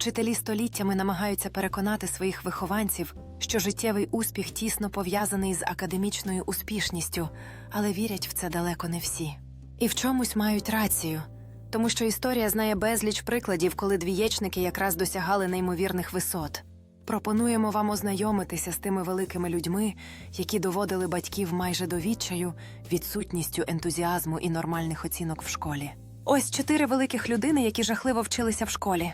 Вчителі століттями намагаються переконати своїх вихованців, що життєвий успіх тісно пов'язаний з академічною успішністю, але вірять в це далеко не всі. І в чомусь мають рацію, тому що історія знає безліч прикладів, коли двієчники якраз досягали неймовірних висот. Пропонуємо вам ознайомитися з тими великими людьми, які доводили батьків майже до відчаю відсутністю ентузіазму і нормальних оцінок в школі. Ось чотири великих людини, які жахливо вчилися в школі.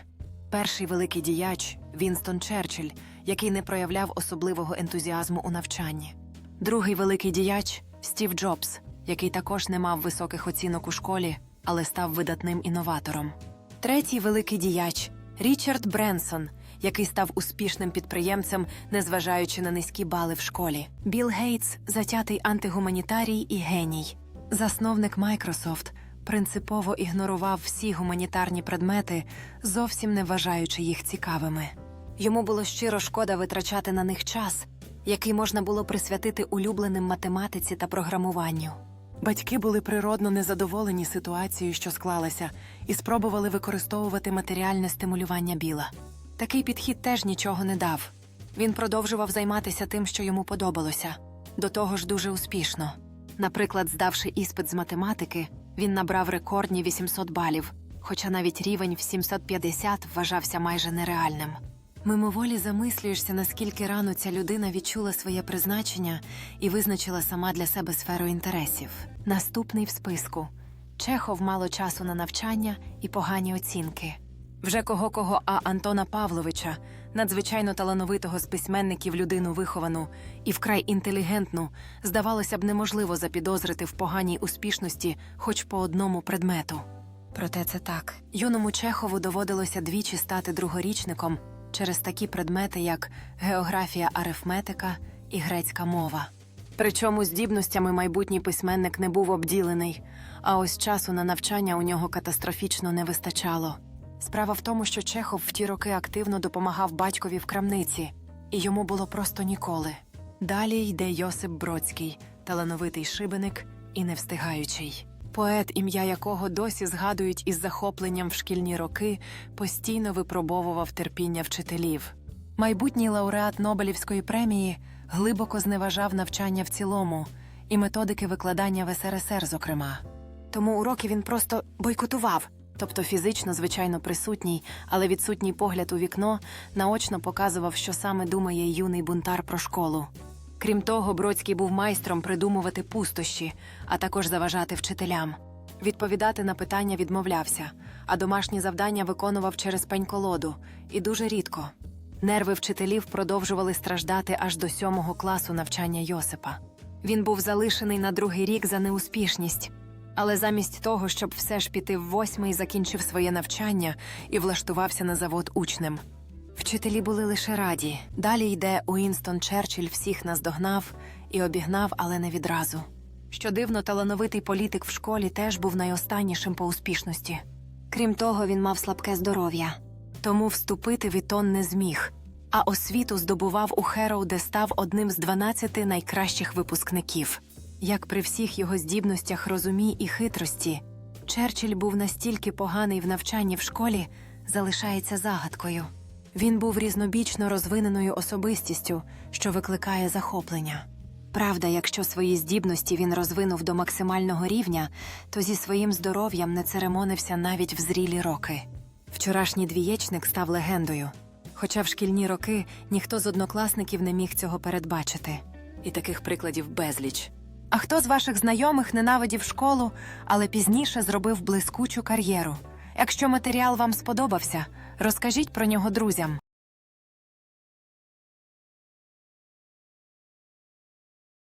Перший великий діяч Вінстон Черчилль, який не проявляв особливого ентузіазму у навчанні. Другий великий діяч Стів Джобс, який також не мав високих оцінок у школі, але став видатним інноватором. Третій великий діяч Річард Бренсон, який став успішним підприємцем, незважаючи на низькі бали в школі. Білл Гейтс затятий антигуманітарій і геній. Засновник Майкрософт принципово ігнорував всі гуманітарні предмети, зовсім не вважаючи їх цікавими. Йому було щиро шкода витрачати на них час, який можна було присвятити улюбленим математиці та програмуванню. Батьки були природно незадоволені ситуацією, що склалася, і спробували використовувати матеріальне стимулювання біла. Такий підхід теж нічого не дав. Він продовжував займатися тим, що йому подобалося, до того ж дуже успішно. Наприклад, здавши іспит з математики, він набрав рекордні 800 балів, хоча навіть рівень в 750 вважався майже нереальним. Мимоволі замислюєшся, наскільки рано ця людина відчула своє призначення і визначила сама для себе сферу інтересів. Наступний в списку Чехов мало часу на навчання і погані оцінки. Вже кого кого, а Антона Павловича, надзвичайно талановитого з письменників людину виховану і вкрай інтелігентну, здавалося б, неможливо запідозрити в поганій успішності хоч по одному предмету. Проте це так. Юному Чехову доводилося двічі стати другорічником через такі предмети, як географія арифметика і грецька мова. Причому здібностями майбутній письменник не був обділений, а ось часу на навчання у нього катастрофічно не вистачало. Справа в тому, що Чехов в ті роки активно допомагав батькові в крамниці, і йому було просто ніколи. Далі йде Йосип Бродський, талановитий шибеник і невстигаючий. Поет, ім'я якого досі згадують із захопленням в шкільні роки, постійно випробовував терпіння вчителів. Майбутній лауреат Нобелівської премії глибоко зневажав навчання в цілому і методики викладання в СРСР, зокрема. Тому уроки він просто бойкотував, тобто фізично, звичайно, присутній, але відсутній погляд у вікно наочно показував, що саме думає юний бунтар про школу. Крім того, Бродський був майстром придумувати пустощі, а також заважати вчителям. Відповідати на питання відмовлявся, а домашні завдання виконував через пень-колоду, і дуже рідко. Нерви вчителів продовжували страждати аж до сьомого класу навчання Йосипа. Він був залишений на другий рік за неуспішність, але замість того, щоб все ж піти в восьмий, закінчив своє навчання і влаштувався на завод учнем. Вчителі були лише раді. Далі йде Уінстон Черчилль всіх наздогнав і обігнав, але не відразу. Що дивно, талановитий політик в школі теж був найостаннішим по успішності. Крім того, він мав слабке здоров'я, тому вступити в Ітон не зміг. А освіту здобував у Хероу, де став одним з 12 найкращих випускників. Як при всіх його здібностях розумій і хитрості, Черчилль був настільки поганий в навчанні в школі, залишається загадкою. Він був різнобічно розвиненою особистістю, що викликає захоплення. Правда, якщо свої здібності він розвинув до максимального рівня, то зі своїм здоров'ям не церемонився навіть в зрілі роки. Вчорашній двієчник став легендою, хоча в шкільні роки ніхто з однокласників не міг цього передбачити. І таких прикладів безліч. А хто з ваших знайомих ненавидів школу, але пізніше зробив блискучу кар'єру? Якщо матеріал вам сподобався, розкажіть про нього друзям.